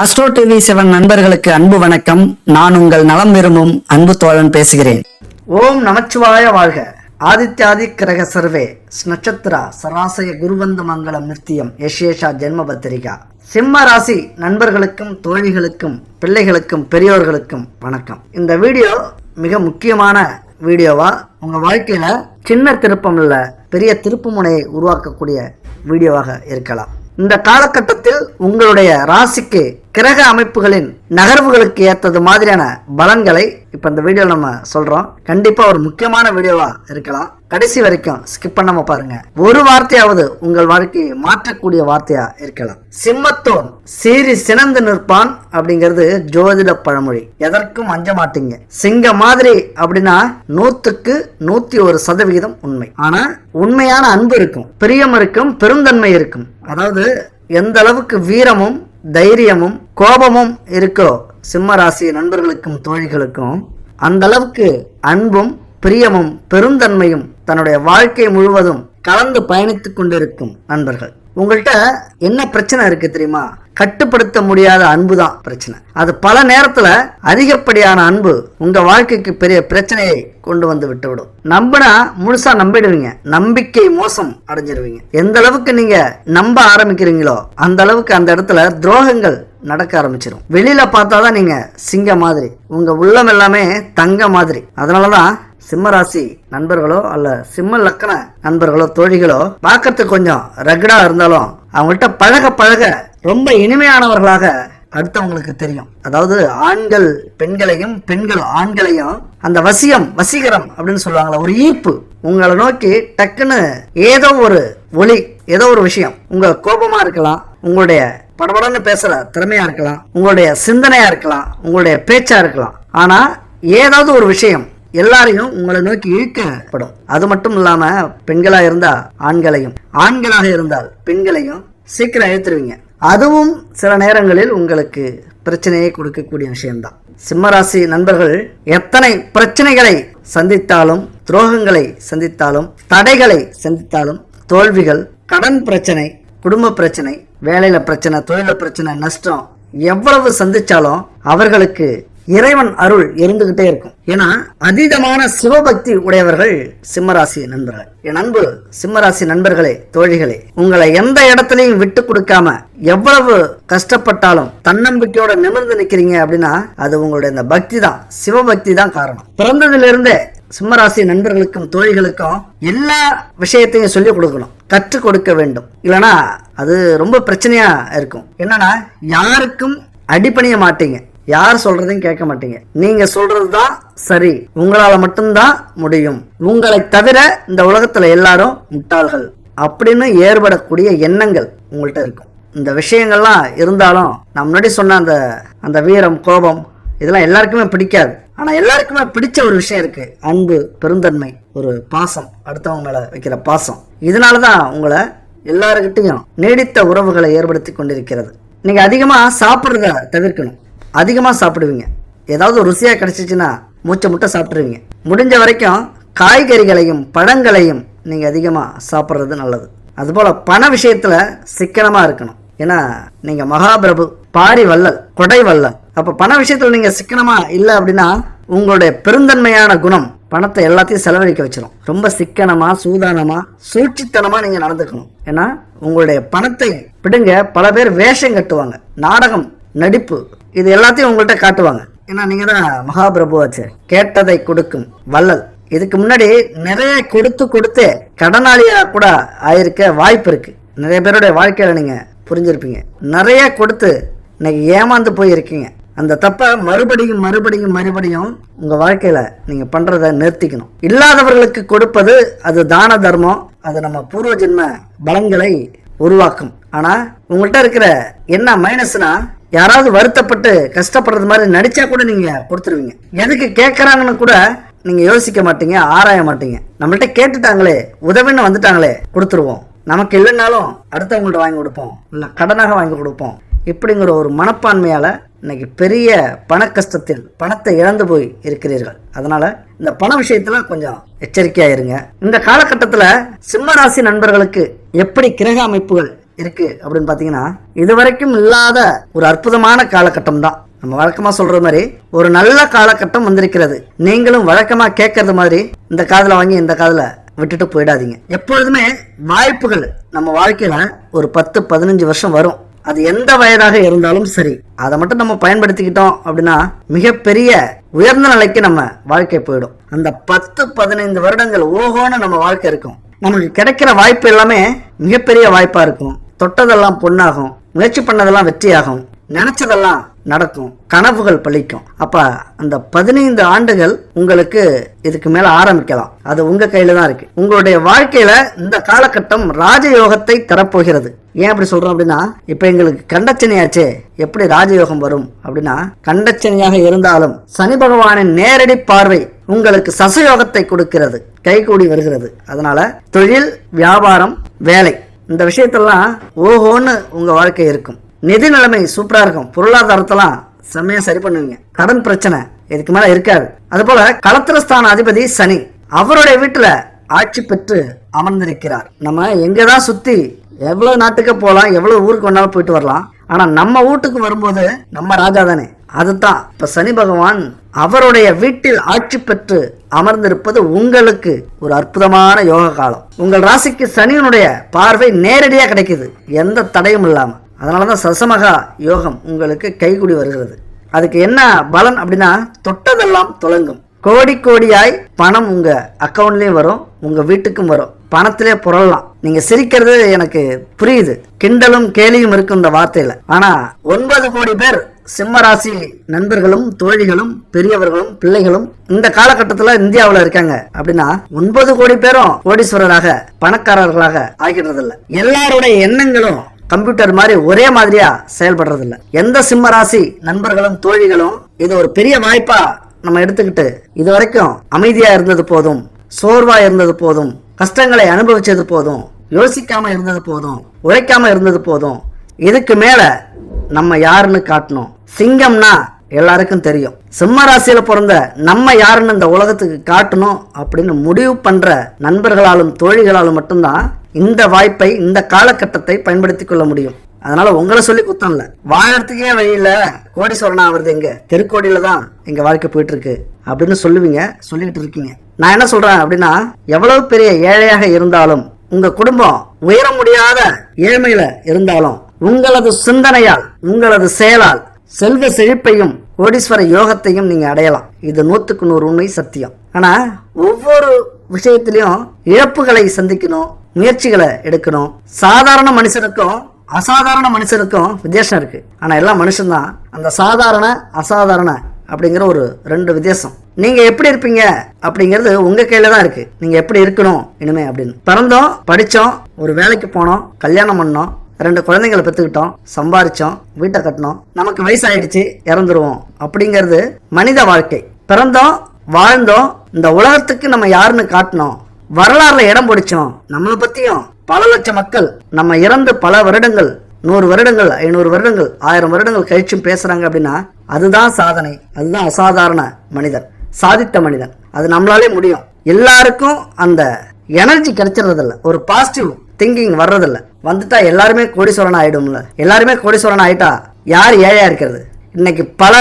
Astro TV seven நண்பர்களுக்கு அன்பு வணக்கம். நான் உங்கள் நலம் விரும்பும் அன்பு தோழன் பேசுகிறேன். ஓம் நமச்சிவாய வாழ்க. ஆதித்யாதி கிரக சர்வே. நட்சத்திரா சராசய குருவந்த மங்களம் நித்தியம். யசேஷா ஜென்ம பத்திரிகா சிம்ம ராசி நண்பர்களுக்கும் தோழிகளுக்கும் பிள்ளைகளுக்கும் பெரியோர்களுக்கும் வணக்கம். இந்த வீடியோ மிக முக்கியமான வீடியோவா? உங்க வாழ்க்கையில சின்ன திருப்பம் இல்ல பெரிய திருப்பு முனையை உருவாக்கக்கூடிய வீடியோவாக இருக்கலாம். இந்த காலகட்டத்தில் உங்களுடைய ராசிக்கு கிரக அமைப்புகளின் நகர்வுகளுக்கு ஏற்றது மாதிரியான பலன்களை இப்போ இந்த வீடியோ நம்ம சொல்றோம். கண்டிப்பா ஒரு முக்கியமான வீடியோவா இருக்கலாம். கடைசி வரைக்கும் ஸ்கிப் பண்ணாம பாருங்க. ஒரு வார்த்தையாவது உங்கள் வாழ்க்கையை மாற்றக்கூடிய வார்த்தையா இருக்கலாம். சிம்மத்தோன் சீறி சினந்து நிற்பான் அப்படிங்கிறது ஜோதிட பழமொழி. எதற்கும் அஞ்ச மாட்டீங்க. சிங்க மாதிரி அப்படின்னா நூத்துக்கு நூத்தி ஒரு சதவிகிதம் உண்மை. ஆனா உண்மையான அன்பு இருக்கும். பிரியம் இருக்கும் பெருந்தன்மை இருக்கும். அதாவது எந்த அளவுக்கு வீரமும் தைரியமும் கோபமும் இருக்கோ சிம்ம ராசி நண்பர்களுக்கும் தோழிகளுக்கும் அந்த அளவுக்கு அன்பும் பிரியமும் பெருந்தன்மையும் தன்னுடைய வாழ்க்கை முழுவதும் கலந்து பயணித்துக் கொண்டிருக்கும் நண்பர்கள். உங்கள்கிட்ட என்ன பிரச்சனை இருக்கு தெரியுமா? கட்டுப்படுத்த முடியாத அன்பு தான் பிரச்சனை. அது பல நேரத்துல அதிகப்படியான அன்பு உங்க வாழ்க்கைக்கு பெரிய பிரச்சனையை கொண்டு வந்து விட்டுவிடும். நம்பினா முழுசா நம்பிடுவீங்க. நம்பிக்கை மோசம் அடைஞ்சிருவீங்க. எந்த அளவுக்கு நீங்க நம்ப ஆரம்பிக்கிறீங்களோ அந்த அளவுக்கு அந்த இடத்துல துரோகங்கள் நடக்க ஆரம்பிச்சிடும் வெளியில பார்த்தாதான் நீங்க சிங்க மாதிரி உங்க உள்ளம் எல்லாமே தங்க மாதிரி. அதனாலதான் சிம்மராசி நண்பர்களோ அல்ல சிம்ம லக்கண நண்பர்களோ தோழிகளோ பார்க்கறதுக்கு கொஞ்சம் ரகடா இருந்தாலும் அவங்கள்ட்ட பழக பழக ரொம்ப இனிமையானவர்களாக அடுத்தவங்களுக்கு தெரியும். அதாவது ஆண்கள் பெண்களையும் பெண்கள் ஆண்களையும் அந்த வசியம் வசீகரம் அப்படின்னு சொல்லுவாங்களா ஒரு ஈர்ப்பு. உங்களை நோக்கி டக்குன்னு ஏதோ ஒரு ஒளி ஏதோ ஒரு விஷயம். உங்க கோபமா இருக்கலாம் உங்களுடைய படபடன்னு பேசுற திறமையா இருக்கலாம் உங்களுடைய சிந்தனையா இருக்கலாம் உங்களுடைய பேச்சா இருக்கலாம். ஆனா ஏதாவது ஒரு விஷயம் எல்லாரையும் உங்களை நோக்கி இழுக்கப்படும். அது மட்டும் இல்லாம பெண்களா இருந்தா ஆண்களையும் ஆண்களாக இருந்தால் பெண்களையும் சீக்கிரம் எழுத்துருவீங்க அதுவும் சில நேரங்களில் உங்களுக்கு பிரச்சனையை கொடுக்கக்கூடிய விஷயம்தான். சிம்மராசி நண்பர்கள் எத்தனை பிரச்சனைகளை சந்தித்தாலும் துரோகங்களை சந்தித்தாலும் தடைகளை சந்தித்தாலும் தோல்விகள் கடன் பிரச்சனை குடும்ப பிரச்சனை வேலையில பிரச்சனை தொழில பிரச்சனை நஷ்டம் எவ்வளவு சந்திச்சாலும் அவர்களுக்கு இறைவன் அருள் இருந்துகிட்டே இருக்கும். ஏன்னா அதீதமான சிவபக்தி உடையவர்கள் சிம்மராசி நண்பர்கள். என் அன்பு சிம்மராசி நண்பர்களே தோழிகளே உங்களை எந்த இடத்துலையும் விட்டு கொடுக்காம எவ்வளவு கஷ்டப்பட்டாலும் தன்னம்பிக்கையோட நிமிர்ந்து நிக்கிறீங்க அப்படின்னா அது உங்களுடைய இந்த பக்தி தான் சிவபக்தி தான் காரணம். பிறந்ததிலிருந்தே சிம்மராசி நண்பர்களுக்கும் தோழிகளுக்கும் எல்லா விஷயத்தையும் சொல்லிக் கொடுக்கணும். கற்றுக் கொடுக்க வேண்டும். இல்லைன்னா அது ரொம்ப பிரச்சனையா இருக்கும். என்னன்னா யாருக்கும் அடிப்பணிய மாட்டீங்க. யார் சொல்றதையும் கேட்க மாட்டீங்க. நீங்க சொல்றது தான் சரி. உங்களால மட்டும்தான் முடியும். உங்களை தவிர இந்த உலகத்துல எல்லாரும் முட்டாள்கள் அப்படின்னு ஏற்படக்கூடிய எண்ணங்கள் உங்கள்கிட்ட இருக்கும். இந்த விஷயங்கள்லாம் இருந்தாலும் நான் முன்னாடி சொன்ன அந்த அந்த வீரம் கோபம் இதெல்லாம் எல்லாருக்குமே பிடிக்காது. ஆனால் எல்லாருக்குமே பிடிச்ச ஒரு விஷயம் இருக்குது அன்பு பெருந்தன்மை ஒரு பாசம் அடுத்தவங்க மேலே வைக்கிற பாசம். இதனால தான் உங்களை எல்லாருக்கிட்டையும் நீடித்த உறவுகளை ஏற்படுத்தி கொண்டிருக்கிறது. நீங்கள் அதிகமாக சாப்பிட்றத தவிர்க்கணும். அதிகமாக சாப்பிடுவீங்க. ஏதாவது ருசியாக கிடச்சிச்சின்னா மூச்சை முட்டை சாப்பிட்ருவீங்க முடிஞ்ச வரைக்கும் காய்கறிகளையும் பழங்களையும் நீங்கள் அதிகமாக சாப்பிட்றது நல்லது. அதுபோல் பண விஷயத்தில் சிக்கனமாக இருக்கணும். ஏன்னா நீங்கள் மகாபிரபு பாரி வல்லல் கொடை வல்லல் அப்போ பண விஷயத்தில் நீங்கள் சிக்கனமாக இல்லை அப்படின்னா உங்களுடைய பெருந்தன்மையான குணம் பணத்தை எல்லாத்தையும் செலவழிக்க வச்சிடும் ரொம்ப சிக்கனமாக சூதானமாக சூழ்ச்சித்தனமாக நீங்கள் நடந்துக்கணும். ஏன்னா உங்களுடைய பணத்தை பிடுங்க பல பேர் வேஷம் கட்டுவாங்க. நாடகம் நடிப்பு இது எல்லாத்தையும் உங்கள்கிட்ட காட்டுவாங்க. ஏன்னா நீங்கள் தான் மகாபிரபு ஆச்சு. கேட்டதை கொடுக்கும் வள்ளல். இதுக்கு முன்னாடி நிறைய கொடுத்து கொடுத்து கடனாளியாக கூட ஆயிருக்க வாய்ப்பு இருக்குது நிறைய பேருடைய வாழ்க்கையில் நீங்கள் புரிஞ்சிருப்பீங்க. நிறைய கொடுத்து இன்னைக்கு ஏமாந்து போயிருக்கீங்க. அந்த தப்பை மறுபடியும் மறுபடியும் மறுபடியும் உங்கள் வாழ்க்கையில் நீங்கள் பண்ணுறத நிறுத்திக்கணும். இல்லாதவர்களுக்கு கொடுப்பது அது தான தர்மம். அது நம்ம பூர்வ ஜென்ம பலன்களை உருவாக்கும். ஆனால் உங்கள்கிட்ட இருக்கிற என்ன மைனஸ்னால் யாராவது வருத்தப்பட்டு கஷ்டப்படுறது மாதிரி நடிச்சா கூட நீங்க கொடுத்துருவீங்க எதுக்கு கேட்கறாங்கன்னு கூட நீங்க யோசிக்க மாட்டீங்க ஆராய மாட்டீங்க. நம்மள்ட்ட கேட்டுட்டாங்களே உதவின்னு வந்துட்டாங்களே கொடுத்துருவோம். நமக்கு இல்லைன்னாலும் அடுத்தவங்கள்ட்ட வாங்கி கொடுப்போம். இல்லை கடனாக வாங்கி கொடுப்போம். இப்படிங்கிற ஒரு மனப்பான்மையால இன்னைக்கு பெரிய பண கஷ்டத்தில் பணத்தை இழந்து போய் இருக்கிறீர்கள். அதனால இந்த பண விஷயத்துல கொஞ்சம் எச்சரிக்கையா இருங்க. இந்த காலகட்டத்தில் சிம்மராசி நண்பர்களுக்கு எப்படி கிரக அமைப்புகள் இருக்கு அப்படின்னு பாத்தீங்கன்னா இதுவரைக்கும் இல்லாத ஒரு அற்புதமான காலகட்டம் தான் நம்ம வழக்கமா சொல்ற மாதிரி ஒரு நல்ல காலகட்டம் வந்திருக்கிறது. நீங்களும் வழக்கமா கேட்கறது மாதிரி இந்த காதில் வாங்கி இந்த காதில் விட்டுட்டு போயிடாதீங்க. எப்பொழுதுமே வாய்ப்புகள் நம்ம வாழ்க்கையில ஒரு பத்து பதினஞ்சு வருஷம் வரும். அது எந்த வயதாக இருந்தாலும் சரி. அதை மட்டும் நம்ம பயன்படுத்திக்கிட்டோம் அப்படின்னா மிகப்பெரிய உயர்ந்த நிலைக்கு நம்ம வாழ்க்கை போயிடும். அந்த பத்து பதினைந்து வருடங்கள் ஓஹோன்னு நம்ம வாழ்க்கை இருக்கும். நமக்கு கிடைக்கிற வாய்ப்பு எல்லாமே மிகப்பெரிய வாய்ப்பா இருக்கும். தொட்டதெல்லாம் பொண்ணாகும் முயற்சி பண்ணதெல்லாம் வெற்றியாகும் நினைச்சதெல்லாம் நடக்கும் கனவுகள் பழிக்கும். அப்ப அந்த பதினைந்து ஆண்டுகள் உங்களுக்கு இதுக்கு மேல ஆரம்பிக்கலாம். அது உங்க கையில தான் இருக்கு. உங்களுடைய வாழ்க்கையில இந்த காலகட்டம் ராஜயோகத்தை தரப்போகிறது. ஏன் அப்படி சொல்றோம் அப்படின்னா இப்ப எங்களுக்கு கண்டச்சனையாச்சே எப்படி ராஜயோகம் வரும் அப்படின்னா கண்டச்சனையாக இருந்தாலும் சனி பகவானின் நேரடி பார்வை உங்களுக்கு சசயோகத்தை கொடுக்கிறது கைகூடி வருகிறது. அதனால தொழில் வியாபாரம் வேலை இந்த விஷயத்தெல்லாம் ஓஹோன்னு உங்கள் வாழ்க்கை இருக்கும். நிதி நிலைமை சூப்பராக இருக்கும். பொருளாதாரத்தெல்லாம் செம்மையாக சரி பண்ணுவீங்க. கடன் பிரச்சனை இதுக்கு மேலே இருக்காது. அதுபோல களத்திரஸ்தான அதிபதி சனி அவருடைய வீட்டில் ஆட்சி பெற்று அமர்ந்திருக்கிறார். நம்ம எங்கே தான் சுற்றி எவ்வளோ நாட்டுக்கு போகலாம் எவ்வளோ ஊருக்கு வேணாலும் போயிட்டு வரலாம். ஆனால் நம்ம வீட்டுக்கு வரும்போது நம்ம ராஜா தானே. அதுதான். இப்போ சனி பகவான் அவருடைய வீட்டில் ஆட்சி பெற்று அமர்ந்திருப்பது உங்களுக்கு ஒரு அற்புதமான யோக காலம். உங்கள் ராசிக்கு சனியினுடைய பார்வை நேரடியாக கிடைக்குது. எந்த தடையும் இல்லாமல் அதனால தான் சசமகா யோகம் உங்களுக்கு கைகூடி வருகிறது. அதுக்கு என்ன பலன் அப்படின்னா தொட்டதெல்லாம் தொடங்கும் கோடி கோடியாய் பணம் உங்கள் அக்கௌண்ட்லேயும் வரும் உங்கள் வீட்டுக்கும் வரும். பணத்திலே புரளலாம். நீங்க சிரிக்கிறது எனக்கு புரியுது. கிண்டலும் கேலியும் இருக்கும் இந்த வார்த்தையில. ஆனா ஒன்பது கோடி பேர் சிம்மராசி நண்பர்களும் தோழிகளும் பெரியவர்களும் பிள்ளைகளும் இந்த காலகட்டத்துல இந்தியாவில் இருக்காங்க. அப்படின்னா ஒன்பது கோடி பேரும் கோடீஸ்வரராக பணக்காரர்களாக ஆகிடுறது இல்ல எல்லாருடைய எண்ணங்களும் கம்ப்யூட்டர் மாதிரி ஒரே மாதிரியா செயல்படுறது இல்ல எந்த சிம்ம ராசி நண்பர்களும் தோழிகளும் இது ஒரு பெரிய வாய்ப்பா நம்ம எடுத்துக்கிட்டு இது வரைக்கும் அமைதியா இருந்தது போதும் சோர்வா இருந்தது போதும் கஷ்டங்களை அனுபவிச்சது போதும் யோசிக்காம இருந்தது போதும் உழைக்காம இருந்தது போதும் இதுக்கு மேல நம்ம யாருன்னு காட்டணும். சிங்கம்னா எல்லாருக்கும் தெரியும். சிம்ம ராசியில பிறந்த நம்ம யாருன்னு இந்த உலகத்துக்கு காட்டணும் அப்படின்னு முடிவு பண்ற நண்பர்களாலும் தோழிகளாலும் மட்டும்தான் இந்த வாய்ப்பை இந்த காலகட்டத்தை பயன்படுத்திக் கொள்ள முடியும். அதனால உங்களை சொல்லி குத்தம் இல்ல. வாழறதுக்கே வழியில கோடீஸ்வரனா ஆகுறது எங்க? தெருக்கோடியில தான் எங்க வாழ்க்கை போயிட்டு இருக்கு அப்படின்னு சொல்லுவீங்க சொல்லிட்டு இருக்கீங்க. நான் என்ன சொல்றேன் அப்படின்னா எவ்வளவு பெரிய ஏழையாக இருந்தாலும் உங்க குடும்பம் உயர முடியாத ஏழ்மையில இருந்தாலும் உங்களது சிந்தனையால் உங்களது செயலால் செல்வ செழிப்பையும் கோடீஸ்வர யோகத்தையும் நீங்க அடையலாம். இது நூத்துக்கு நூறு உண்மை சத்தியம். ஆனா ஒவ்வொரு விஷயத்திலையும் இழப்புகளை சந்திக்கணும் முயற்சிகளை எடுக்கணும். சாதாரண மனுஷனுக்கும் அசாதாரண மனுஷனுக்கும் வித்தியாசம் இருக்கு. ஆனா எல்லா மனுஷன்தான். அந்த சாதாரண அசாதாரண அப்படிங்கிற ஒரு ரெண்டு வித்தியாசம். நீங்க எப்படி இருப்பீங்க அப்படிங்கிறது உங்க கையில தான் இருக்கு. நீங்க எப்படி இருக்கணும் இனிமே அப்படின்னு. பிறந்தோம் படித்தோம் ஒரு வேலைக்கு போனோம் கல்யாணம் பண்ணோம் ரெண்டு குழந்தைங்களை பெற்றுக்கிட்டோம் சம்பாரிச்சோம் வீட்டை கட்டினோம் நமக்கு வயசாயிடுச்சு இறந்துருவோம் அப்படிங்கிறது மனித வாழ்க்கை. பிறந்தோம் வாழ்ந்தோம் இந்த உலகத்துக்கு நம்ம யாருன்னு காட்டினோம் வரலாறுல இடம் பிடிச்சோம் நம்மளை பத்தியும் பல லட்சம் மக்கள் நம்ம இறந்து பல வருடங்கள் நூறு வருடங்கள் ஐநூறு வருடங்கள் ஆயிரம் வருடங்கள் கழிச்சும் பேசுறாங்க அப்படின்னா அதுதான் சாதனை. அதுதான் அசாதாரண மனிதன் சாதித்த மனிதன். அது நம்மளாலே முடியும். எல்லாருக்கும் அந்த எனர்ஜி கிடைச்சிடுறதில்ல. ஒரு பாசிட்டிவ் திங்கிங் வர்றதில்ல. வந்துட்டா எல்லாருமே கோடீஸ்வரன் ஆயிடும்ல. எல்லாருமே கோடீஸ்வரன் ஆயிட்டா யார் ஏழையா இருக்கிறது? இன்னைக்கு பல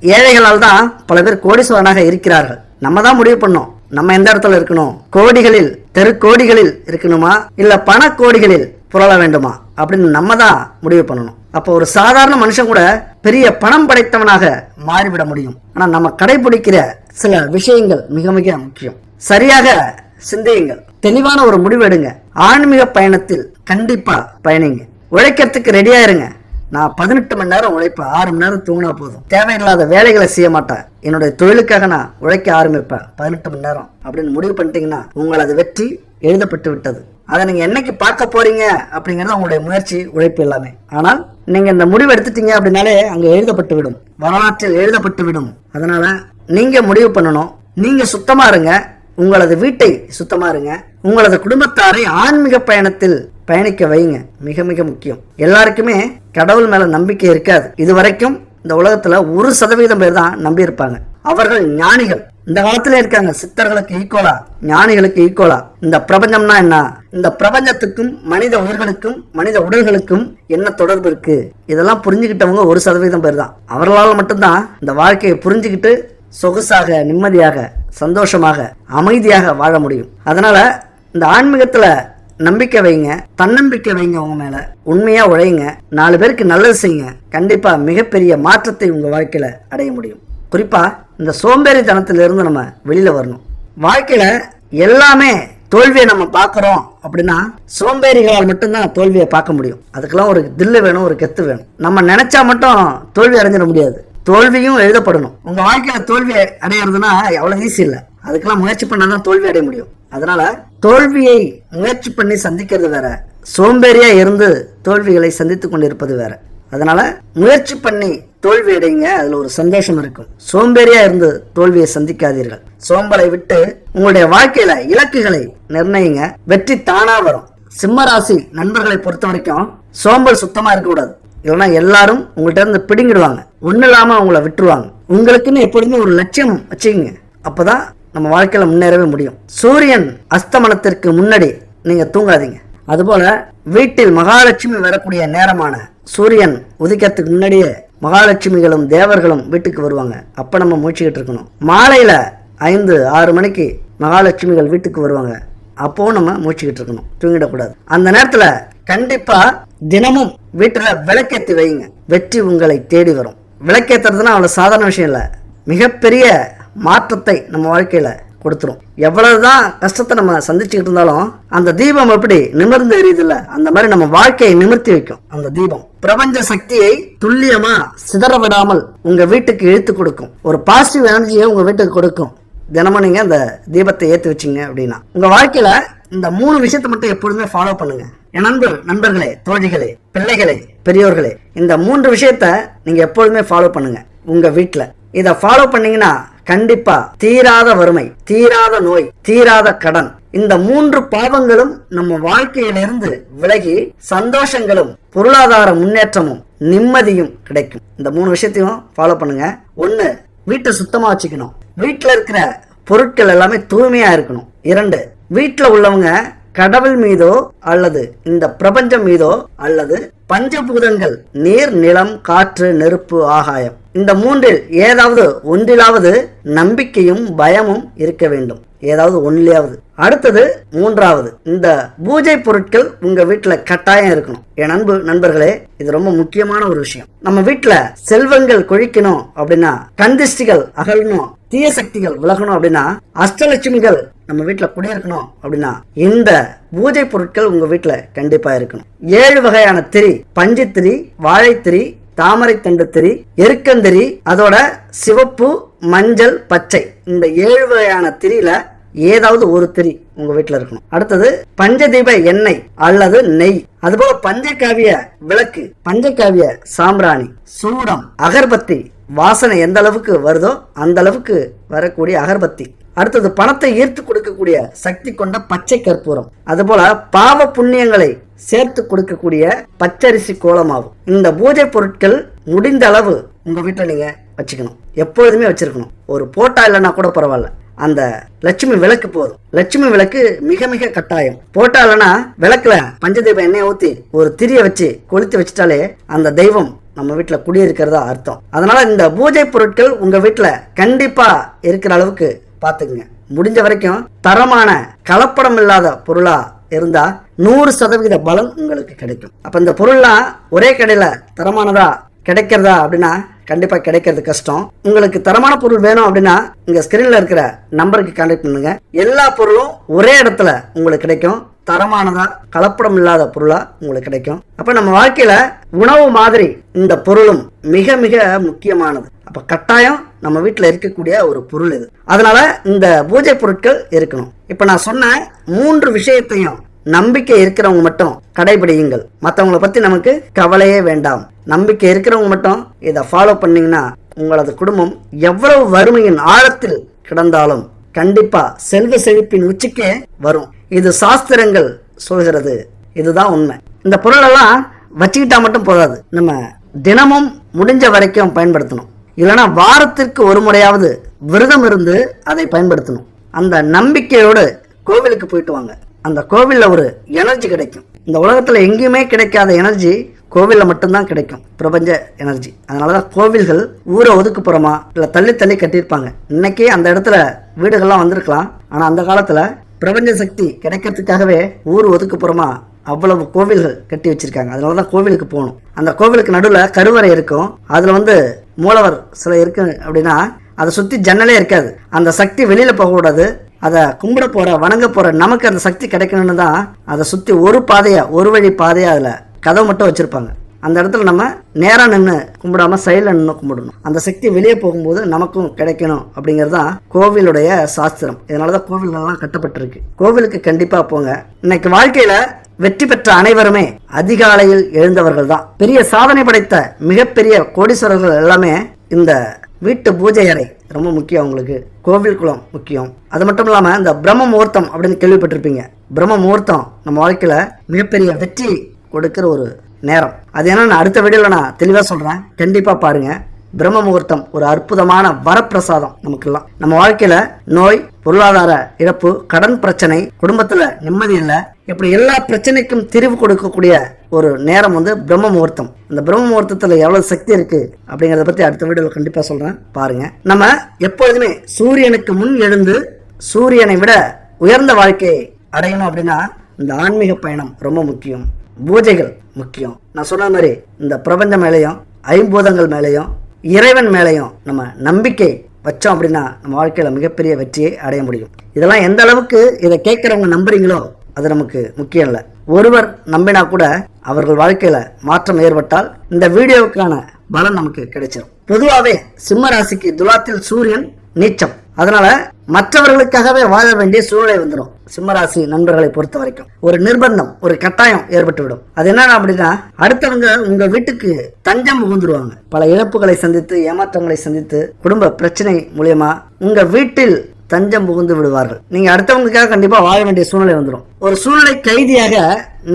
ஏழைகளால் தான் பல பேர் கோடீஸ்வரனாக இருக்கிறார்கள். நம்ம தான் முடிவு பண்ணோம். நம்ம எந்த இடத்துல இருக்கணும்? கோடிகளில் தெரு கோடிகளில் இருக்கணுமா? இல்ல பண கோடிகளில் புரள வேண்டுமா? அப்படின்னு நம்ம தான் முடிவு பண்ணணும். அப்போ ஒரு சாதாரண மனுஷன் கூட பெரிய பணம் படைத்தவனாக மாறிவிட முடியும். ஆனா நம்ம கடைபிடிக்கிற சில விஷயங்கள் மிக மிக முக்கியம். சரியாக சிந்தியுங்கள். தெளிவான ஒரு முடிவு எடுங்க. ஆன்மீக பயணத்தில் கண்டிப்பா பயணிங்க. உழைக்கிறதுக்கு ரெடியா இருங்க. நான் பதினெட்டு மணி நேரம் உழைப்பேன். ஆறு மணி நேரம் தூங்கினா போதும். தேவையில்லாத வேலைகளை செய்ய மாட்டேன். என்னுடைய தொழிலுக்காக நான் உழைக்க ஆரம்பிப்பேன். பதினெட்டு மணி நேரம் அப்படின்னு முடிவு பண்ணிட்டீங்கன்னா உங்களது வெற்றி எழுதப்பட்டு விட்டது. அதை நீங்க என்னைக்கு பார்க்க போறீங்க அப்படிங்கறது உங்களுடைய முயற்சி உழைப்பு எல்லாமே. ஆனால் நீங்க இந்த முடிவு எடுத்துட்டீங்க அப்படின்னாலே அங்க எழுதப்பட்டு விடும். வரலாற்றில் எழுதப்பட்டு விடும். அதனால நீங்க முடிவு பண்ணணும். நீங்க சுத்தமா இருங்க. உங்களது வீட்டை சுத்தமா இருங்க. உங்களது குடும்பத்தாரை ஆன்மீக பயணத்தில் பயணிக்க வைங்க. மிக மிக முக்கியம். எல்லாருக்குமே கடவுள் மேல நம்பிக்கை இருக்காது. இது வரைக்கும் இந்த உலகத்துல ஒரு சதவீதம் பேர் தான் நம்பி இருப்பாங்க அவர்கள் ஞானிகள். இந்த காலத்துல இருக்காங்க. சித்தர்களுக்கு ஈக்குவலா ஞானிகளுக்கு ஈக்குவலா இந்த பிரபஞ்சம்னா என்ன? இந்த பிரபஞ்சத்துக்கும் மனித உயிர்களுக்கும் மனித உடல்களுக்கும் என்ன தொடர்பு இருக்கு? இதெல்லாம் புரிஞ்சுக்கிட்டவங்க ஒரு சதவீதம் பேர் தான். அவர்களால் மட்டும்தான் இந்த வாழ்க்கையை புரிஞ்சுக்கிட்டு சொகுசாக நிம்மதியாக சந்தோஷமாக அமைதியாக வாழ முடியும். அதனால இந்த ஆன்மீகத்துல நம்பிக்கை வைங்க தன்னம்பிக்கை வைங்க உங்க மேல. உண்மையா உழையுங்க நாலு பேருக்கு நல்லது செய்யுங்க. கண்டிப்பா மிகப்பெரிய மாற்றத்தை உங்க வாழ்க்கையில அடைய முடியும். குறிப்பா இந்த சோம்பேறித்தனத்திலிருந்து நம்ம வெளியில வரணும். வாழ்க்கையில எல்லாமே தோல்வியை நம்ம பார்க்குறோம் அப்படின்னா சோம்பேறிகளால் மட்டும்தான் தோல்வியை பார்க்க முடியும். அதுக்கெல்லாம் ஒரு தில்லு வேணும் ஒரு கெத்து வேணும். நம்ம நினைச்சா மட்டும் தோல்வி அடைஞ்சிட முடியாது. தோல்வியும் எழுதப்படணும். உங்கள் வாழ்க்கையில் தோல்வி அடையிறதுனா எவ்வளோ ஈஸி இல்லை. அதுக்கெல்லாம் முயற்சி பண்ணாதான் தோல்வி அடைய முடியும். அதனால தோல்வியை முயற்சி பண்ணி சந்திக்கிறது வேற. சோம்பேறியா இருந்து தோல்விகளை சந்தித்து கொண்டிருப்பது வேற. அதனால முயற்சி பண்ணி தோல்வி அடைங்க அதுல ஒரு சந்தோஷம் இருக்கும். சோம்பேறியா இருந்து தோல்வியை சந்திக்காதீர்கள். சோம்பலை விட்டு உங்களுடைய வாழ்க்கையில இலக்குகளை நிர்ணயிங்க. வெற்றி தானா வரும். சிம்ம ராசி நண்பர்களை பொறுத்த வரைக்கும் சோம்பல் சுத்தமா இருக்க கூடாது இல்லைன்னா எல்லாரும் உங்கள்கிட்ட இருந்து பிடுங்கிடுவாங்க. ஒன்றும் இல்லாம அவங்கள விட்டுருவாங்க. உங்களுக்குன்னு எப்பொழுதுமே ஒரு லட்சியம் வச்சுக்கோங்க. அப்பதான் நம்ம வாழ்க்கையில் முன்னேறவே முடியும். சூரியன் அஸ்தமனத்திற்கு முன்னாடி நீங்கள் தூங்காதீங்க. அதுபோல வீட்டில் மகாலட்சுமி வரக்கூடிய நேரமான சூரியன் உதிக்கிறதுக்கு முன்னாடியே மகாலட்சுமிகளும் தேவர்களும் வீட்டுக்கு வருவாங்க. அப்போ நம்ம மூச்சுக்கிட்டு இருக்கணும். மாலையில் ஐந்து ஆறு மணிக்கு மகாலட்சுமிகள் வீட்டுக்கு வருவாங்க. அப்போவும் நம்ம மூச்சுக்கிட்டு இருக்கணும். தூங்கிடக்கூடாது. அந்த நேரத்தில் கண்டிப்பாக தினமும் வீட்டில் விளக்கேற்றி வைங்க. வெற்றி உங்களை தேடி வரும். விளக்கேத்துறதுனா அவ்வளோ சாதாரண விஷயம் இல்லை. மிகப்பெரிய மாற்றத்தை நம்ம வாழ்க்கையில் கொடுத்துரும். எவ்வளவுதான் கஷ்டத்தை நம்ம சந்திச்சுக்கிட்டு இருந்தாலும் அந்த தீபம் எப்படி நிமிர்ந்து எரியுதுல்ல அந்த மாதிரி நம்ம வாழ்க்கையை நிமிர்த்தி வைக்கும் அந்த தீபம். பிரபஞ்ச சக்தியை துல்லியமா சிதற விடாமல் உங்க வீட்டுக்கு இழுத்து கொடுக்கும். ஒரு பாசிட்டிவ் எனர்ஜியை உங்க வீட்டுக்கு கொடுக்கும். தினமும் நீங்க அந்த தீபத்தை ஏத்தி வச்சீங்க அப்படின்னா. உங்க வாழ்க்கையில இந்த மூணு விஷயத்தை மட்டும் எப்பொழுதுமே ஃபாலோ பண்ணுங்க. என் நண்பர் நண்பர்களே தோழிகளே பிள்ளைகளே பெரியோர்களே இந்த மூன்று விஷயத்த நீங்க எப்பொழுதுமே ஃபாலோ பண்ணுங்க. உங்க வீட்டுல. இதை ஃபாலோ பண்ணீங்கன்னா கண்டிப்பா தீராத வறுமை தீராத நோய் தீராத கடன். இந்த மூன்று பாவங்களும் நம்ம வாழ்க்கையிலிருந்து விலகி சந்தோஷங்களும் பொருளாதார முன்னேற்றமும் நிம்மதியும் கிடைக்கும். இந்த மூணு விஷயத்தையும் ஃபாலோ பண்ணுங்க. ஒன்னு வீட்டை சுத்தமா வச்சுக்கணும். வீட்டுல இருக்கிற பொருட்கள் எல்லாமே தூய்மையா இருக்கணும். இரண்டு வீட்டுல உள்ளவங்க கடவுள் மீதோ அல்லது இந்த பிரபஞ்சம் மீதோ அல்லது பஞ்சபூதங்கள் நீர் நிலம் காற்று நெருப்பு ஆகாயம். இந்த மூன்றில் ஏதாவது ஒன்றிலாவது நம்பிக்கையும் பயமும் இருக்க வேண்டும். ஏதாவது ஒன்றிலாவது. அடுத்தது மூன்றாவது. இந்த பூஜை பொருட்கள் உங்க வீட்டுல கட்டாயம் இருக்கணும். என் அன்பு நண்பர்களே இது ரொம்ப முக்கியமான ஒரு விஷயம். நம்ம வீட்டுல செல்வங்கள் கொழிக்கணும் அப்படின்னா கந்திஷ்டிகள் அகலணும் தீய சக்திகள் விலகணும் அப்படின்னா அஷ்டலட்சுமிகள் நம்ம வீட்டில் குடியிருக்கணும் அப்படின்னா இந்த பூஜை பொருட்கள் உங்க வீட்டில் கண்டிப்பா இருக்கணும். ஏழு வகையான திரி பஞ்சுத்திரி வாழைத்திரி தாமரை தண்டு திரி எருக்கந்திரி அதோட சிவப்பு மஞ்சள் பச்சை. இந்த ஏழு வகையான திரியில ஏதாவது ஒரு திரி உங்க வீட்டில் இருக்கணும். அடுத்தது பஞ்சதீப எண்ணெய் அல்லது நெய். அதுபோல பஞ்சகாவிய விளக்கு பஞ்சகாவிய சாம்பிராணி சூடம் அகர்பத்தி. வாசனை எந்த அளவுக்கு வருதோ அந்த அளவுக்கு வரக்கூடிய அகர்பத்தி. அடுத்தது பணத்தை ஈர்த்து கொடுக்கக்கூடிய சக்தி கொண்ட பச்சை கற்பூரம். அதுபோல பாவ புண்ணியங்களை சேர்த்து கொடுக்கக்கூடிய பச்சரிசி கோலமாகும். இந்த பூஜை பொருட்கள் முடிந்த அளவு உங்க வீட்டில் நீங்க வச்சுக்கணும். எப்பொழுதுமே வச்சிருக்கணும். ஒரு போட்டா இல்லைன்னா கூட பரவாயில்ல. அந்த லட்சுமி விளக்கு போதும். லட்சுமி விளக்கு மிக மிக கட்டாயம். போட்டா இல்லைன்னா விளக்குல பஞ்சதீபம் எண்ணெய் ஊத்தி ஒரு திரிய வச்சு கொளுத்து வச்சுட்டாலே அந்த தெய்வம் நம்ம வீட்டில் குடியிருக்கிறதா அர்த்தம். அதனால இந்த பூஜை பொருட்கள் உங்க வீட்டில் கண்டிப்பா இருக்கிற அளவுக்கு பார்த்துக்குங்க. முடிஞ்ச வரைக்கும் தரமான கலப்படம் இல்லாத பொருளாக இருந்தால் நூறு சதவிகித பலன் உங்களுக்கு கிடைக்கும். அப்போ இந்த பொருள்லாம் ஒரே கடையில் தரமானதா கிடைக்கிறதா அப்படின்னா கண்டிப்பாக கிடைக்கிறது கஷ்டம். உங்களுக்கு தரமான பொருள் வேணும் அப்படின்னா இங்கே ஸ்க்ரீனில் இருக்கிற நம்பருக்கு கான்டாக்ட் பண்ணுங்கள் எல்லா பொருளும் ஒரே இடத்துல உங்களுக்கு கிடைக்கும். தரமானதாக கலப்படம் இல்லாத பொருளாக உங்களுக்கு கிடைக்கும். அப்போ நம்ம வாழ்க்கையில் உணவு மாதிரி இந்த பொருளும் மிக மிக முக்கியமானது. அப்போ கட்டாயம் நம்ம வீட்டில் இருக்கக்கூடிய ஒரு பொருள் இது. அதனால் இந்த பூஜை பொருட்கள் இருக்கணும். இப்போ நான் சொன்ன மூன்று விஷயத்தையும் நம்பிக்கை இருக்கிறவங்க மட்டும் கடைபிடியுங்கள். மற்றவங்கள பற்றி நமக்கு கவலையே வேண்டாம். நம்பிக்கை இருக்கிறவங்க மட்டும் இதை ஃபாலோ பண்ணிங்கன்னா உங்களது குடும்பம் எவ்வளவு வறுமையின் ஆழத்தில் கிடந்தாலும் கண்டிப்பா செல்வ செழிப்பின் உச்சிக்கே வரும். இது சாஸ்திரங்கள் சொல்கிறது. இதுதான் உண்மை. இந்த பொருளெல்லாம் வச்சுக்கிட்டா மட்டும் போதாது. நம்ம தினமும் முடிஞ்ச வரைக்கும் பயன்படுத்தணும். இல்லைன்னா வாரத்திற்கு ஒரு முறையாவது விரதம் இருந்து அதை பயன்படுத்தணும். அந்த நம்பிக்கையோடு கோவிலுக்கு போயிட்டு வாங்க. அந்த கோவிலில் ஒரு எனர்ஜி கிடைக்கும். இந்த உலகத்தில் எங்கேயுமே கிடைக்காத எனர்ஜி கோவிலில் மட்டும்தான் கிடைக்கும் பிரபஞ்ச எனர்ஜி. அதனால தான் கோவில்கள் ஊரை ஒதுக்குப்புறமா இல்லை தள்ளி தள்ளி கட்டியிருப்பாங்க. இன்னைக்கு அந்த இடத்துல வீடுகள்லாம் வந்திருக்கலாம். ஆனால் அந்த காலத்தில் பிரபஞ்ச சக்தி கிடைக்கிறதுக்காகவே ஊர் ஒதுக்குப்புறமா அவ்வளவு கோவில்கள் கட்டி வச்சிருக்காங்க. அதனால தான் கோவிலுக்கு போகணும். அந்த கோவிலுக்கு நடுவில் கருவறை இருக்கும். அதில் வந்து மூலவர் சில இருக்கு அப்படின்னா அதை சுற்றி ஜன்னலே இருக்காது. அந்த சக்தி வெளியில் போகக்கூடாது அதை கும்பிட போகிற வணங்க போகிற நமக்கு அந்த சக்தி கிடைக்கணும்னு தான் அதை சுற்றி ஒரு பாதையாக ஒரு வழி பாதையாக அதில் கதவு மட்டும் வச்சுருப்பாங்க. அந்த இடத்துல நம்ம நேராக நின்று கும்பிடாம சைடில் நின்று கும்பிடணும். அந்த சக்தி வெளியே போகும்போது நமக்கும் கிடைக்கணும் அப்படிங்கிறது தான் கோவிலுடைய சாஸ்திரம். இதனால தான் கோவில்கள்லாம் கட்டப்பட்டிருக்கு. கோவிலுக்கு கண்டிப்பாக போங்க. இன்னைக்கு வாழ்க்கையில் வெற்றி பெற்ற அனைவருமே அதிகாலையில் எழுந்தவர்கள் தான் பெரிய சாதனை படைத்த மிகப்பெரிய கோடீஸ்வரர்கள் எல்லாமே இந்த வீட்டு பூஜை அறை ரொம்ப முக்கியம் உங்களுக்கு கோவில் குளம் முக்கியம். அது மட்டும் இல்லாமல் இந்த பிரம்ம முகூர்த்தம் அப்படின்னு கேள்விப்பட்டிருப்பீங்க. பிரம்ம முகூர்த்தம் நம்ம வாழ்க்கையில் மிகப்பெரிய வெற்றி கொடுக்கிற ஒரு நேரம். அது நான் அடுத்த வீடியோவில் நான் தெளிவாக சொல்கிறேன் கண்டிப்பாக பாருங்கள் பிரம்ம முகூர்த்தம் ஒரு அற்புதமான வரப்பிரசாதம் நமக்கெல்லாம். நம்ம வாழ்க்கையில நோய் பொருளாதார இழப்பு கடன் பிரச்சனை குடும்பத்துல நிம்மதி இல்லை. இப்படி எல்லா பிரச்சனைக்கும் தீர்வு கொடுக்கக்கூடிய ஒரு நேரம் வந்து பிரம்ம முகூர்த்தம். இந்த பிரம்ம முகூர்த்தத்தில் எவ்வளவு சக்தி இருக்கு அப்படிங்கிறத பத்தி அடுத்த வீடியோவில் கண்டிப்பா சொல்றேன். பாருங்க. நம்ம எப்பொழுதுமே சூரியனுக்கு முன் எழுந்து சூரியனை விட உயர்ந்த வாழ்க்கையை அடையணும் அப்படின்னா இந்த ஆன்மீக பயணம் ரொம்ப முக்கியம். பூஜைகள் முக்கியம். நான் சொன்ன மாதிரி இந்த பிரபஞ்சம் மேலேயும் ஐம்பூதங்கள் மேலேயும் இறைவன் மேலேயும் நம்ம நம்பிக்கை வச்சோம் அப்படின்னா நம்ம வாழ்க்கையில் மிகப்பெரிய வெற்றியை அடைய முடியும். இதெல்லாம் எந்த அளவுக்கு இதை கேட்குறவங்க நம்புறீங்களோ அது நமக்கு முக்கியம் இல்லை. ஒருவர் நம்பினா கூட அவர்கள் வாழ்க்கையில் மாற்றம் ஏற்பட்டால் இந்த வீடியோவுக்கான பலன் நமக்கு கிடைச்சிடும் பொதுவாகவே சிம்ம ராசிக்கு துலாத்தில் சூரியன் நீச்சம். அதனால மற்றவர்களுக்காகவே வாழ வேண்டிய சூழ்நிலை வந்துடும் சிம்மராசி நண்பர்களை பொறுத்த வரைக்கும். ஒரு நிர்பந்தம் ஒரு கட்டாயம் ஏற்பட்டுவிடும். அது என்ன அப்படின்னா அடுத்தவங்க உங்க வீட்டுக்கு தஞ்சம் புகுந்துருவாங்க. பல இழப்புகளை சந்தித்து ஏமாற்றங்களை சந்தித்து குடும்ப பிரச்சனை மூலியமா உங்க வீட்டில் தஞ்சம் புகுந்து விடுவார்கள். நீங்க அடுத்தவங்களுக்காக கண்டிப்பா வாழ வேண்டிய சூழ்நிலை வந்துடும் ஒரு சூழ்நிலை கைதியாக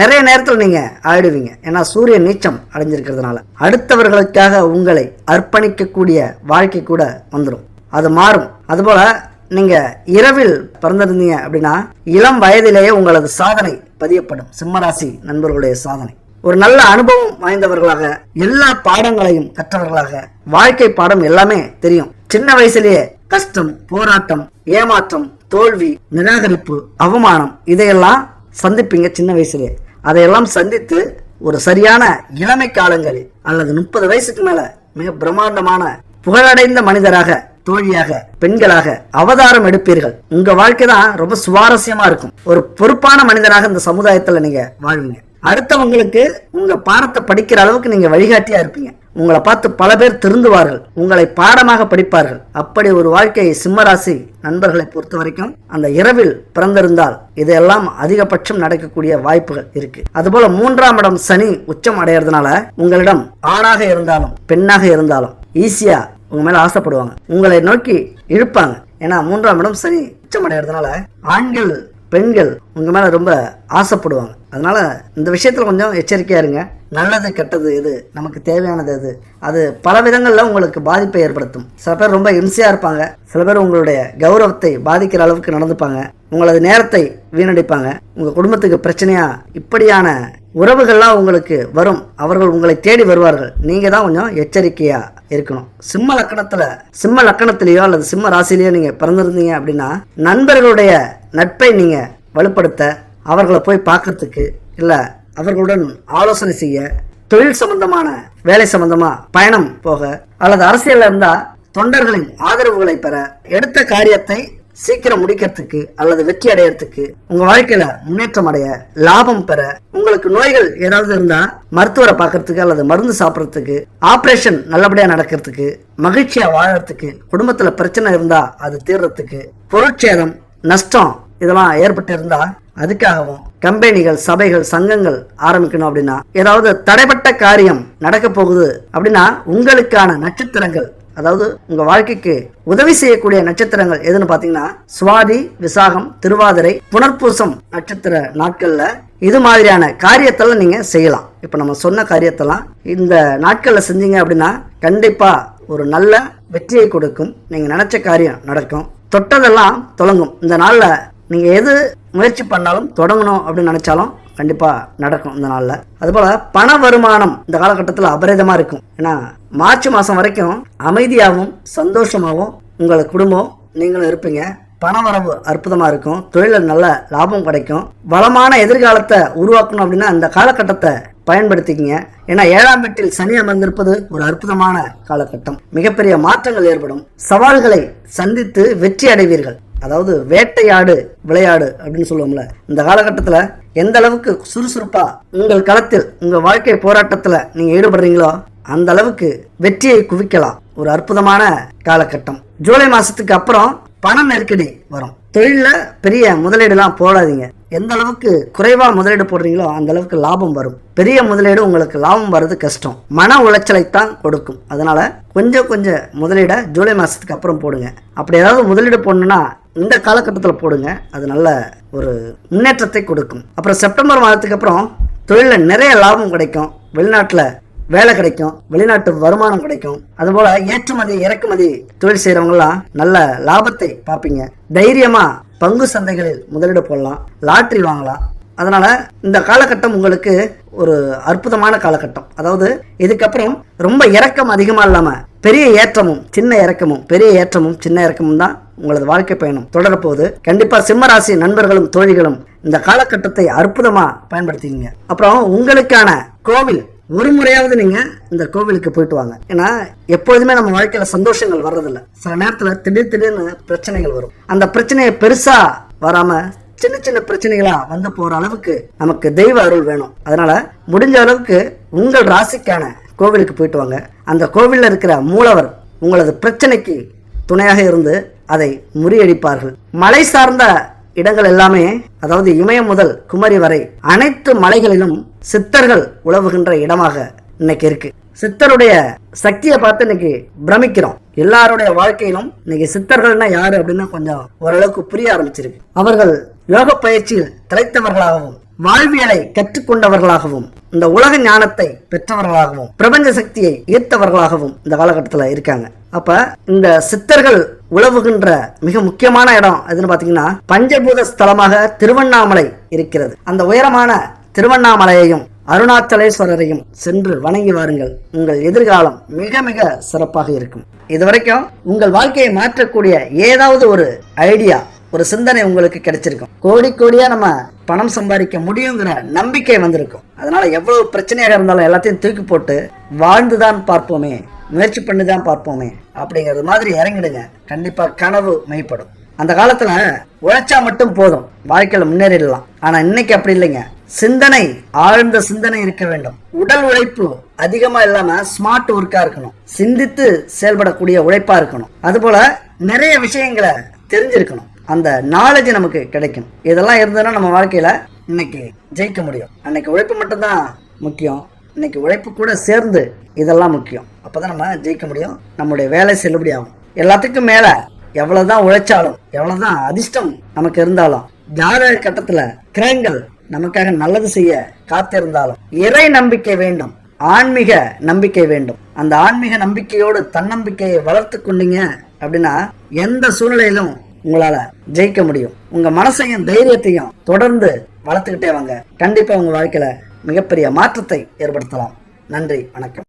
நிறைய நேரத்தில் நீங்க ஆயிடுவீங்க. ஏன்னா சூரிய நீச்சம் அடைஞ்சிருக்கிறதுனால. அடுத்தவர்களுக்காக உங்களை அர்ப்பணிக்கக்கூடிய வாழ்க்கை கூட வந்துடும் அது மாறும். அதுபோல நீங்க இரவில் பிறந்திருந்தீங்க அப்படின்னா இளம் வயதிலேயே உங்களது சாதனை பதியப்படும். சிம்மராசி நண்பர்களுடைய சாதனை. ஒரு நல்ல அனுபவம் வாய்ந்தவர்களாக எல்லா பாடங்களையும் கற்றவர்களாக வாழ்க்கை பாடம் எல்லாமே தெரியும். சின்ன வயசுலேயே கஷ்டம் போராட்டம் ஏமாற்றம் தோல்வி நிராகரிப்பு அவமானம் இதையெல்லாம் சந்திப்பீங்க சின்ன வயசுலேயே அதையெல்லாம் சந்தித்து ஒரு சரியான இளமை காலங்களில் அல்லது முப்பது வயசுக்கு மேல மிக பிரம்மாண்டமான புகழடைந்த மனிதராக தோழியாக பெண்களாக அவதாரம் எடுப்பீர்கள். உங்க வாழ்க்கை தான் ரொம்ப சுவாரஸ்யமா இருக்கும். ஒரு பொறுப்பான மனிதனாக இந்த சமுதாயத்துல நீங்க வாழ்வீங்க. அடுத்தவங்களுக்கு உங்க பாடத்தை படிக்கிற அளவுக்கு நீங்க வழிகாட்டியா இருப்பீங்க. உங்களை பார்த்து பல பேர் திருந்துவார்கள். உங்களை பாடமாக படிப்பார்கள். அப்படி ஒரு வாழ்க்கை சிம்மராசி நண்பர்களை பொறுத்த வரைக்கும் அந்த இரவில் பிறந்திருந்தால் இதெல்லாம் அதிகபட்சம் நடக்கக்கூடிய வாய்ப்புகள் இருக்கு. அதுபோல மூன்றாம் இடம் சனி உச்சம் அடையிறதுனால உங்களிடம் ஆணாக இருந்தாலும் பெண்ணாக இருந்தாலும் ஈஸியா உங்க மேல ஆசைப்படுவாங்க. உங்களை நோக்கி இழுப்பாங்க. ஏன்னா மூன்றாம் இடம் சரி உச்சமடைகிறதுனால ஆண்கள் பெண்கள் உங்க மேல ரொம்ப ஆசைப்படுவாங்க. அதனால இந்த விஷயத்துல கொஞ்சம் எச்சரிக்கையா இருங்க. நல்லது கெட்டது எது? நமக்கு தேவையானது எது? அது பல விதங்களில் உங்களுக்கு பாதிப்பை ஏற்படுத்தும். சில பேர் ரொம்ப இம்சையா இருப்பாங்க. சில பேர் உங்களுடைய கௌரவத்தை பாதிக்கிற அளவுக்கு நடந்துப்பாங்க. உங்களது நேரத்தை வீணடிப்பாங்க. உங்க குடும்பத்துக்கு பிரச்சனையா இப்படியான உறவுகள்லாம் உங்களுக்கு வரும். அவர்கள் உங்களை தேடி வருவார்கள். நீங்க தான் கொஞ்சம் எச்சரிக்கையா இருக்கணும். சிம்ம லக்கணத்தில் சிம்ம லக்கணத்திலேயோ அல்லது சிம்ம ராசிலேயோ நீங்கள் பிறந்திருந்தீங்க அப்படின்னா நண்பர்களுடைய நட்பை நீங்கள் வலுப்படுத்த அவர்களை போய் பார்க்கறதுக்கு இல்லை அவர்களுடன் ஆலோசனை செய்ய தொழில் சம்பந்தமான வேலை சம்பந்தமாக பயணம் போக அல்லது அரசியலில் இருந்தால் தொண்டர்களின் ஆதரவுகளை பெற எடுத்த காரியத்தை சீக்கிரம் முடிக்கிறதுக்கு அல்லது வெற்றி அடையறதுக்கு உங்க வாழ்க்கையில முன்னேற்றம் அடைய லாபம் பெற உங்களுக்கு நோய்கள் ஏதாவது இருந்தா மருத்துவரை பார்க்கறதுக்கு அல்லது மருந்து சாப்பிட்றதுக்கு ஆபரேஷன் நல்லபடியா நடக்கிறதுக்கு மகிழ்ச்சியா வாழறதுக்கு குடும்பத்துல பிரச்சனை இருந்தா அது தீர்றதுக்கு பொருட்சேதம் நஷ்டம் இதெல்லாம் ஏற்பட்டு இருந்தா அதுக்காகவும் கம்பெனிகள் சபைகள் சங்கங்கள் ஆரம்பிக்கணும் அப்படின்னா ஏதாவது தடைப்பட்ட காரியம் நடக்க போகுது அப்படின்னா உங்களுக்கான நட்சத்திரங்கள் அதாவது உங்க வாழ்க்கைக்கு உதவி செய்யக்கூடிய நட்சத்திரங்கள் எதுன்னு பாத்தீங்கன்னா சுவாதி விசாகம் திருவாதிரை புனர்பூசம் நட்சத்திர நாட்கள்ல இது மாதிரியான காரியத்தெல்லாம் நீங்க செய்யலாம். இப்ப நம்ம சொன்ன காரியத்தெல்லாம் இந்த நாட்கள்ல செஞ்சீங்க அப்படின்னா கண்டிப்பா ஒரு நல்ல வெற்றியை கொடுக்கும். நீங்க நினைச்ச காரியம் நடக்கும். தொட்டதெல்லாம் தொடங்கும் இந்த நாள்ல நீங்க எது முயற்சி பண்ணாலும் தொடங்கணும் அப்படின்னு நினைச்சாலும் கண்டிப்பாக நடக்கும் இந்த நாளில். அதுபோல் பண வருமானம் இந்த காலகட்டத்தில் அபரிதமாக இருக்கும். ஏன்னா மார்ச் மாதம் வரைக்கும் அமைதியாகவும் சந்தோஷமாகவும் உங்கள் குடும்பம் நீங்களும் இருப்பீங்க. பணவரவு அற்புதமாக இருக்கும். தொழிலில் நல்ல லாபம் கிடைக்கும். வளமான எதிர்காலத்தை உருவாக்கணும் அப்படின்னா இந்த காலகட்டத்தை பயன்படுத்திக்கிங்க. ஏன்னா ஏழாம் வீட்டில் சனி அமர்ந்திருப்பது ஒரு அற்புதமான காலகட்டம். மிகப்பெரிய மாற்றங்கள் ஏற்படும். சவால்களை சந்தித்து வெற்றி அடைவீர்கள். அதாவது வேட்டையாடு விளையாடு அப்படின்னு சொல்லுவோம்ல. இந்த காலகட்டத்தில் எந்த அளவுக்கு சுறுசுறுப்பாக உங்கள் களத்தில் உங்கள் வாழ்க்கை போராட்டத்தில் நீங்கள் ஈடுபடுறீங்களோ அந்த அளவுக்கு வெற்றியை குவிக்கலாம். ஒரு அற்புதமான காலகட்டம். ஜூலை மாதத்துக்கு அப்புறம் பண நெருக்கடி வரும். தொழிலில் பெரிய முதலீடுலாம் போடாதீங்க. எந்த அளவுக்கு குறைவாக முதலீடு போடுறீங்களோ அந்த அளவுக்கு லாபம் வரும். பெரிய முதலீடு உங்களுக்கு லாபம் வர்றது கஷ்டம். மன உளைச்சலைத்தான் கொடுக்கும். அதனால கொஞ்சம் கொஞ்சம் முதலீடை ஜூலை மாசத்துக்கு அப்புறம் போடுங்க. அப்படி ஏதாவது முதலீடு போடணும்னா இந்த காலகட்டத்தில் போடுங்க. அது நல்ல ஒரு முன்னேற்றத்தை கொடுக்கும். அப்புறம் செப்டம்பர் மாதத்துக்கு அப்புறம் தொழிலில் நிறைய லாபம் கிடைக்கும். வெளிநாட்டில் வேலை கிடைக்கும். வெளிநாட்டு வருமானம் கிடைக்கும். அதுபோல ஏற்றுமதி இறக்குமதி தொழில் செய்யறவங்கலாம் நல்ல லாபத்தை பார்ப்பீங்க. தைரியமாக பங்கு சந்தைகளில் முதலீடு போடலாம் லாட்ரி வாங்கலாம். அதனால இந்த காலகட்டம் உங்களுக்கு ஒரு அற்புதமான காலகட்டம். அதாவது இதுக்கப்புறம் ரொம்ப இறக்கம் அதிகமாக இல்லாமல் பெரிய ஏற்றமும் சின்ன இறக்கமும் பெரிய ஏற்றமும் சின்ன இறக்கமும் தான் உங்களது வாழ்க்கை பயணம். தொடரப்போகுது. கண்டிப்பாக சிம்மராசி நண்பர்களும் தோழிகளும் இந்த காலகட்டத்தை அற்புதமாக பயன்படுத்திக்கிங்க. அப்புறம் உங்களுக்கான கோவில் ஒரு முறையாவது நீங்க இந்த கோவிலுக்கு போயிட்டு வாங்க. ஏன்னா எப்பொழுதுமே நம்ம வாழ்க்கையில சந்தோஷங்கள் வர்றதில்ல. சில நேரத்துல திடீர் திடீர்னு பிரச்சனைகள் வரும். அந்த பிரச்சனையை பெருசா வராம சின்ன சின்ன பிரச்சனைகளா வந்து போற அளவுக்கு நமக்கு தெய்வ அருள் வேணும். அதனால முடிஞ்ச அளவுக்கு உங்கள் ராசிக்கான கோவிலுக்கு போயிட்டு வாங்க. அந்த கோவிலில் இருக்கிற மூலவர் உங்களது பிரச்சனைக்கு துணையாக இருந்து அதை முறியடிப்பார்கள். மலை சார்ந்த இடங்கள் எல்லாமே அதாவது இமயம் முதல் குமரி வரை அனைத்து மலைகளிலும் சித்தர்கள் உழவுகின்ற இடமாக இன்னைக்கு இருக்கு. சித்தருடைய சக்தியை பார்த்து இன்னைக்கு பிரமிக்கிறோம். எல்லாருடைய வாழ்க்கையிலும் இன்னைக்கு சித்தர்கள்னா யாரு அப்படின்னு கொஞ்சம் ஓரளவுக்கு புரிய ஆரம்பிச்சிருக்கு. அவர்கள் யோக பயிற்சியில் திளைத்தவர்களாகவும் வாழ்வியலை கற்றுக்கொண்டவர்களாகவும் இந்த உலக ஞானத்தை பெற்றவர்களாகவும் பிரபஞ்ச சக்தியை ஈர்த்தவர்களாகவும் இந்த காலகட்டத்தில் இருக்காங்க. அப்ப இந்த சித்தர்கள் உழவுகின்ற மிக முக்கியமான இடம் எதுன்னு பாத்தீங்கன்னா பஞ்சபூத ஸ்தலமாக திருவண்ணாமலை இருக்கிறது. அந்த உயரமான திருவண்ணாமலையையும் அருணாச்சலேஸ்வரரையும் சென்று வணங்கி வாருங்கள். உங்கள் எதிர்காலம் மிக மிக சிறப்பாக இருக்கும். இதுவரைக்கும் உங்கள் வாழ்க்கையை மாற்றக்கூடிய ஏதாவது ஒரு ஐடியா ஒரு சிந்தனை உங்களுக்கு கிடைச்சிருக்கும். கோடி கோடியா நம்ம பணம் சம்பாதிக்க முடியுங்கிற நம்பிக்கை வந்திருக்கும். அதனால எவ்வளவு பிரச்சனையாக இருந்தாலும் எல்லாத்தையும் தூக்கி போட்டு வாழ்ந்துதான் பார்ப்போமே முயற்சி பண்ணி தான் பார்ப்போமே அப்படிங்கிறது மாதிரி இறங்கிடுங்க. கண்டிப்பா கனவு மெய்ப்படும். அந்த காலத்துல உழைச்சா மட்டும் போதும். வாழ்க்கையில முன்னேறிடலாம். ஆனா இன்னைக்கு அப்படி இல்லைங்க. சிந்தனை ஆழ்ந்த சிந்தனை இருக்க வேண்டும். உடல் உழைப்பு அதிகமா இல்லாம ஸ்மார்ட் ஒர்க்கா இருக்கணும். சிந்தித்து செயல்படக்கூடிய உழைப்பா இருக்கணும். அதுபோல நிறைய விஷயங்களை தெரிஞ்சிருக்கணும். அந்த நாலேஜ் நமக்கு கிடைக்கும் இதெல்லாம் இருந்ததுன்னா நம்ம வாழ்க்கையில இன்னைக்கு ஜெயிக்க முடியும். அன்னைக்கு உழைப்பு மட்டும்தான் முக்கியம். இன்னைக்கு உழைப்பு கூட சேர்ந்து இதெல்லாம் முக்கியம். அப்பதான் நம்ம ஜெயிக்க முடியும். நம்முடைய வேலை செல்லுபடியாகும் எல்லாத்துக்கும் மேல எவ்வளவுதான் உழைச்சாலும் எவ்வளவுதான் அதிர்ஷ்டம் நமக்கு இருந்தாலும் ஜாதக கட்டத்துல கிரகங்கள் நமக்காக நல்லது செய்ய காத்திருந்தாலும் இறை நம்பிக்கை வேண்டும் ஆன்மீக நம்பிக்கை வேண்டும். அந்த ஆன்மீக நம்பிக்கையோடு தன்னம்பிக்கையை வளர்த்து கொண்டீங்க அப்படின்னா எந்த சூழ்நிலையிலும் உங்களால ஜெயிக்க முடியும். உங்க மனசையும் தைரியத்தையும் தொடர்ந்து வளர்த்துக்கிட்டே வாங்க. கண்டிப்பா உங்க வாழ்க்கையில மிகப்பெரிய மாற்றத்தை ஏற்படுத்தலாம். நன்றி வணக்கம்.